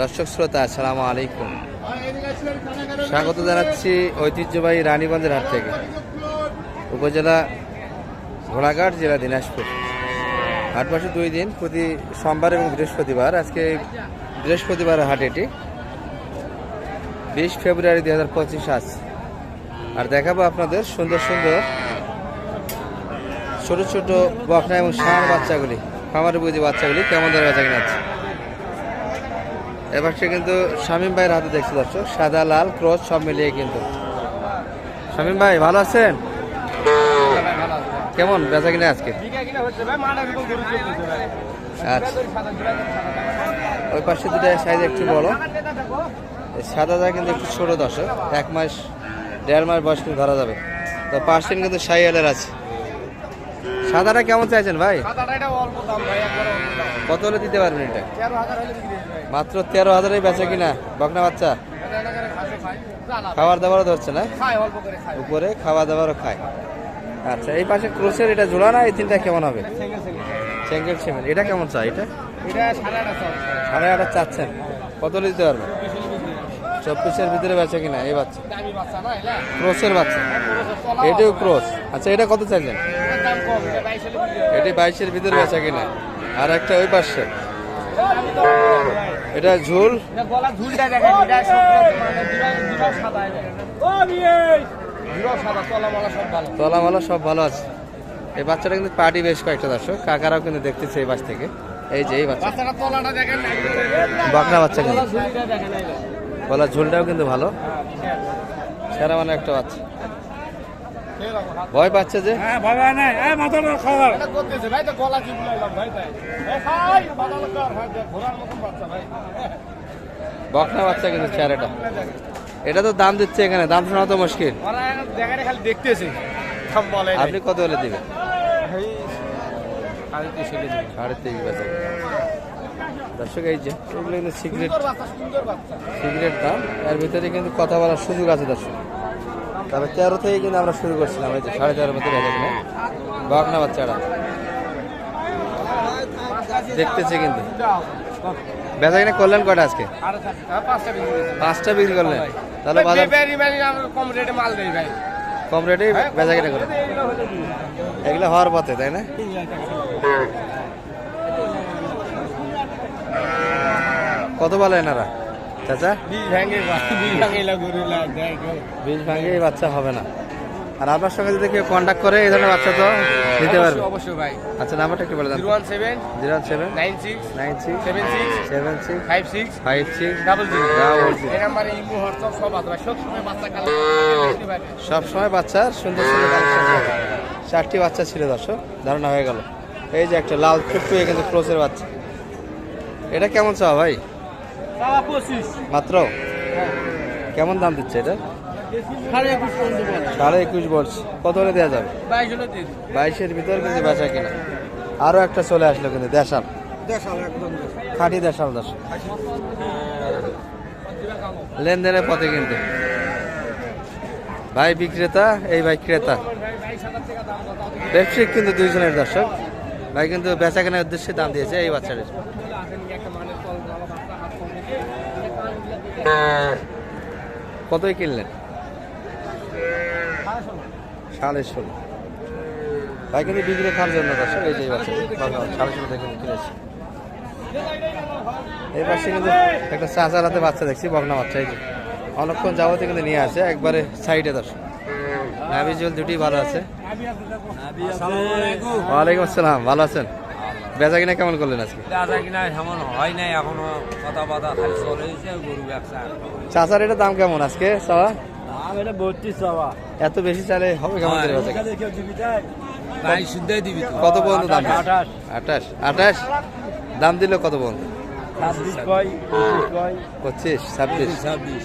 দর্শক শ্রোতা, আসসালামু আলাইকুম। স্বাগত জানাচ্ছি ঐতিহ্যবাহী রানীগঞ্জের হাট থেকে। উপজেলা ঘোড়াঘাট, জেলা দিনাজপুর। হাট বসে দুই দিন, প্রতি সোমবার এবং বৃহস্পতিবার। আজকে বৃহস্পতিবার হাট এটি। বিশ ফেব্রুয়ারি দুই হাজার পঁচিশ আজ। আর দেখাবো আপনাদের সুন্দর সুন্দর ছোট ছোট বকনা এবং ষাঁড় বাচ্চাগুলি, খামারে বুঝি বাচ্চাগুলি কেমন ধরে বেচা কিনা আছে এবার সে কিন্তু শামীম ভাইয়ের হাতে দেখছি দর্শক সাদা, লাল, ক্রস, সব মিলিয়ে কিন্তু। শামীম ভাই, ভালো আছেন? কেমন? বেচা কিনা আজকে? আচ্ছা। ওই পাশে দুটো সাইজ একটু বড়। সাদাটা কিন্তু একটু ছোট দর্শক। এক মাস, দেড় মাস বয়স কিন্তু ধরা যাবে। তো পার্সেন্ট কিন্তু সাইয়ালের আছে। সাদাটা কেমন চাইছেন ভাই? কত হলে দিতে পারবেন এটা? মাত্র তেরো হাজারেই বেচে কিনা বকনা বাচ্চা? খাবার দাবারও ধরছে না? উপরে খাওয়া দাবারও খায়। আচ্ছা এই পাশে ক্রোসের এটা জোড়া না? এই তিনটা কেমন হবে? সেঙ্গেল সিমেন্ট এটা কেমন চাই এটা? সাড়ে আট চাচ্ছেন। কত হলে দিতে পারবেন? চব্বিশের ভিতরে বেচে কিনা এই বাচ্চা। ক্রোসের বাচ্চা। এটাও ক্রস। আচ্ছা এটা কত চাইছেন এটি বাইশের ভিতরে বেচা কিনা। আর একটা ওই পাশে। এটা ঝুল। তলামালা সব ভালো আছে। এই বাচ্চাটা কিন্তু পার্টি বেশ কয়েকটা দর্শক। কাকারাও কিন্তু দেখতেছে এই বাস থেকে। এই যে এই বাচ্চা। বকনা বাচ্চা কিন্তু। গলার ঝুলটাও কিন্তু ভালো। সেরা মানে একটা বাচ্চা। ভয় পাচ্ছে যে? হ্যাঁ বকনা বাচ্চা কিন্তু চেহারাটা এটা তো দাম দিচ্ছে এখানে। দাম শোনা তো মুশকিল। ওরা দেখারে খালি দেখতেছে। সব বলে আপনি কত হলে দিবেন? সাড়ে তেইশ বেচা দর্শক এই যে এগুলো কিন্তু সিগারেট সিগারেট দাম। এর ভিতরে কিন্তু কথা বলার সুযোগ আছে দর্শক। তবে তেরো থেকে কিন্তু আমরা শুরু করছিলাম এই যে সাড়ে তেরোর মধ্যে বেচা কিনা বকনা বাচ্চাটা দেখতেছে কিন্তু। বেচা কিনা করলেন কটা আজকে? পাঁচটা বিক্রি করলেন। তাহলে কম রেটে মাল দেই ভাই। কম রেটেই বেচা কিনা করে এগুলো হলে দিই। এগুলো হওয়ার পথে তাই না তিন হাজার টাকা। কত বলে এনারা? চাচা? বীজ ভাঙে এই বাচ্চা হবে না। আর আপনার সঙ্গে যদি কেউ কন্ট্যাক্ট করে এই ধরনের বাচ্চা তো নিতে পারবে। অবশ্যই, ভাই। আচ্ছা নাম্বারটা একটু বলে দেন। Zero one seven zero seven nine six nine six seven six seven six five six five six double zero. Double zero. এই নাম্বারে ইমো হোয়াটসঅ্যাপ সব আছে সব সময় বাচ্চা সুন্দর সুন্দর কালেকশন চারটি বাচ্চা ছিল দর্শক ধারণা হয়ে গেল। এই যে একটা লাল টুকটুয়ে কিন্তু ক্লোজের বাচ্চা। এটা কেমন চাওয়া ভাই? মাত্র? কেমন দাম দিচ্ছে এটা? সাড়ে একুশ বলছি। কত হলে দেওয়া যাবে? বাইশের ভিতরে কিন্তু বেচা কিনা। আরও একটা চলে আসলো কিন্তু দেশাল। খাঁটি দেশাল দশ লেনদেনের পথে কিন্তু। ভাই বিক্রেতা এই ভাই ক্রেতা। ব্যবসায়িক কিন্তু দুইজনের দর্শক। ভাই কিন্তু বেচা কেনার উদ্দেশ্যে দাম দিয়েছে এই বাচ্চাটার আসেন একটা মানের তল ভালো বাচ্চা হাত কমে কতই কিনলেন? সাড়ে ষোলো। ভাই কিন্তু বিক্রি খাওয়ার জন্য দর্শক এই যে বাচ্চা সাড়ে ষোলো থেকে কিনেছি। এই পাশে কিন্তু একটা চাচার হাতে বাচ্চা দেখছি বগনা বাচ্চা এই যে। অনেকক্ষণ যাবতে কিন্তু নিয়ে আসে একবারে সাইডে দর্শক নাবিজুল দুটি ভালো আছে। ওয়ালাইকুম আসসালাম ভালো আছেন? বেচা কিনা কেমন করলেন আজকে? কিনা এমন হয় নাই এখনও কথা বাতা খালি চলেছে গরু ব্যবসা। চাচার এটা দাম কেমন আজকে চাওয়া আমি এটা বত্রিশ চাওয়া এত বেশি চালে হবে কেমন করে বেচা শুদ্ধাই দিবি কত পর্যন্ত দাম? আঠাশ। আঠাশ। দাম দিল কত পর্যন্ত? পঁচিশ ছাব্বিশ। ছাব্বিশ।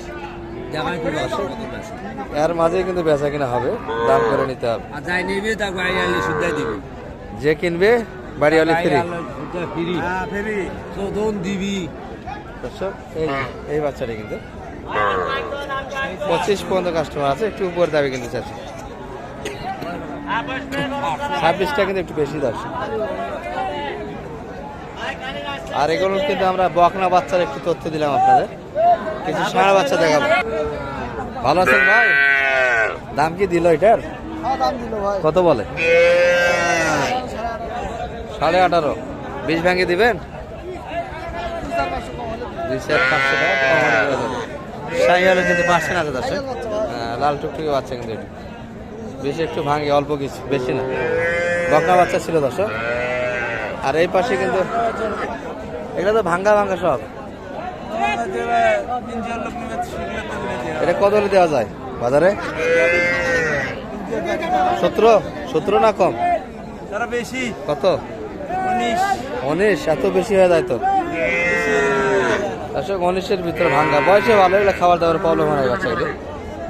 এর মাঝে কিন্তু বেচা কিনা হবে দাম করে নিতে হবে। যে কিনবে বাড়ি হলে ফ্রি? ফ্রি। হ্যাঁ ফ্রি। তো দোন দিবি এই এই বাচ্চাটা কিন্তু পঁচিশ পর্যন্ত কাস্টমার আছে একটু উপর দাবি কিন্তু চাচ্ছি। ছাব্বিশটা কিন্তু একটু বেশি দর্শক। আর এগুলো কিন্তু আমরা বকনা বাচ্চার একটু তথ্য দিলাম আপনাদের। কিছু ষাঁড় বাচ্চা দেখাবো। ভালো আছেন ভাই? দাম কি দিল এটার? কত বলে? সাড়ে আঠারো। বিশ ভেঙে দিবেন? দুই চার পাঁচশো টাকা কিন্তু হ্যাঁ, লাল টুকটুকি বাচ্চা কিন্তু এটা। বেশি একটু ভাঙে অল্প কিছু বেশি না। বকনা বাচ্চা ছিল দর্শক। আর এই পাশে কিন্তু এগুলো তো ভাঙ্গা ভাঙ্গা সব। এটা কত হলে দেওয়া যায়? বাজারে? সতেরো? সতেরো না কম? বেশি। কত? উনিশ এত বেশি হয়ে যায় তো? দর্শক উনিশের ভিতরে ভাঙ্গা। বয়সে ভালো এগুলো খাবার দাবার প্রবলেম হয় বাচ্চা এগুলো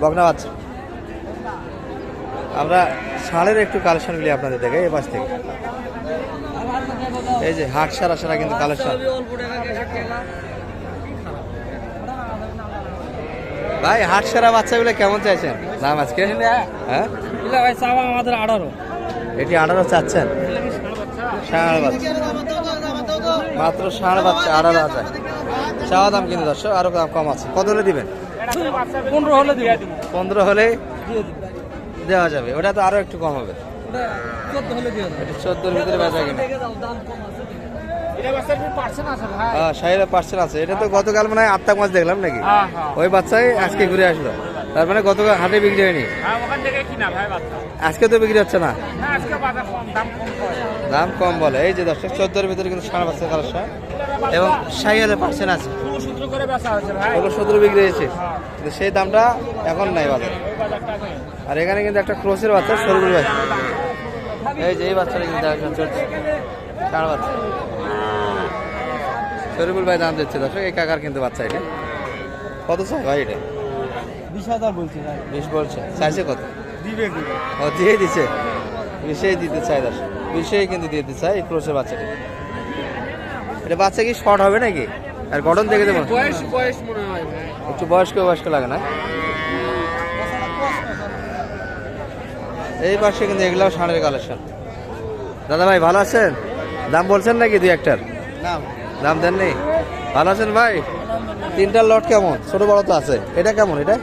বকনা বাচ্চা। আমরা ষাঁড়ের একটু কালেকশন গুলি আপনাদের দেখে এই পাশ থেকে। এই যে হাট সারা সারা কিন্তু কালেকশন ভাই হাট সারা বাচ্চাগুলো কেমন চাইছেন? দাম আজকে? হ্যাঁ? ভাই চাওয়া আমাদের আঠারো। এটি আঠারো চাচ্ছেন। ষাঁড় বাচ্চা। মাত্র ষাঁড় বাচ্চা আঠারো হাজার। চাওয়া দাম কিন্তু দর্শক আরও দাম কম আছে। কত হলে দিবেন? পনেরো হলে পনেরো হলে দেওয়া যাবে। ওটা তো আরও একটু কম হবে। চোদ্দোর ভিতরে বেচা কিনা। পার্সেন্ট আছে হ্যাঁ ষাটের পার্সেন্ট আছে। এটা তো গতকাল মনে হয় আটটা মাছ দেখলাম নাকি? হ্যাঁ হ্যাঁ। ওই বাচ্চাই আজকে ঘুরে আসলো। তার মানে গতকাল হাটে বিক্রি হয়নি? হ্যাঁ বাচ্চা। আজকে তো বিক্রি হচ্ছে না? দাম কম বলে। এই যে দর্শক চোদ্দোর ভিতরে কিন্তু সাড়ে বাচ্চা কালার এবং ষাটের পার্সেন্ট আছে। ষোলো সূত্র বিক্রি হয়েছে। কিন্তু সেই দামটা এখন নাই বাজারে। আর এখানে কিন্তু একটা ক্রোসের বাচ্চা সরুর ভাই এই যে এই বাচ্চাটা কিন্তু চলছে ষাঁড় বাচ্চা শরীফুল ভাই দাম দিচ্ছে দর্শক। এই কাকার কিন্তু বাচ্চা এটা। কত চাই ভাই এটা? বিশ হাজার বলছি ভাই বিশ বলছে। চাইছে কত? দিবে ও দিয়ে দিছে? বিশেই দিতে চাই দর্শক বিশেই কিন্তু দিতে চাই এই ক্রোসের এটা বাচ্চা কি শর্ট হবে নাকি? আর গঠন দেখে দেবো। বয়স বয়স মনে হয় একটু বয়স্ক বয়স্ক লাগে না? এই পাশে কিন্তু এগুলাও ষাঁড়ের কালেকশন দাদা ভাই ভালো আছেন? দাম বলছেন নাকি দুই একটার? দাম। দেননি? ভালো আছেন ভাই? তিনটার লট কেমন? ছোট বড় তো আছে। এটা কেমন? এটা?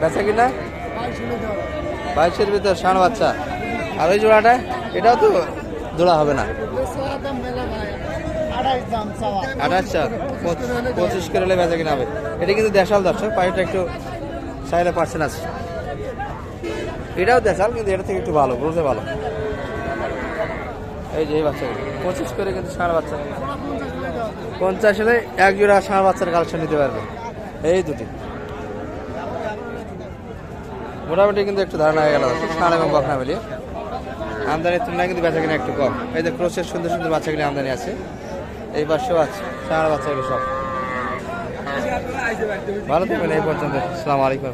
বেচা কিনা? বাইশের ভিতর ষাঁড় বাচ্চা। আর ওই জোড়াটা, এটাও তো জোড়া হবে না। আঠাশ চার পঁচিশ- করে বেচা কিনা হবে। এটা কিন্তু দেশাল দর্শক পাখিটা একটু চাইলে পার্সেন্ট আছে এটাও দেশাল, কিন্তু এটা থেকে একটু ভালো, বুঝতে ভালো এই যে এই বাচ্চাগুলো পঁচিশ করে কিন্তু ষাঁড় বাচ্চা। পঞ্চাশ হলে এক জোড়া ষাঁড় বাচ্চার কালেকশন নিতে পারবে। এই দুটি। মোটামুটি কিন্তু একটু ধারণা হয়ে গেল, সার এবং বকনা মিলিয়ে। আমদানির তুলনায় কিন্তু বেচা কিনা একটু কম। এই যে ক্রোশের সুন্দর সুন্দর বাচ্চাগুলি আমদানি আছে, এই পাশেও আছে, সারা বাচ্চাগুলো সব। ভালো থাকবেন, এই পর্যন্ত। আসসালামু আলাইকুম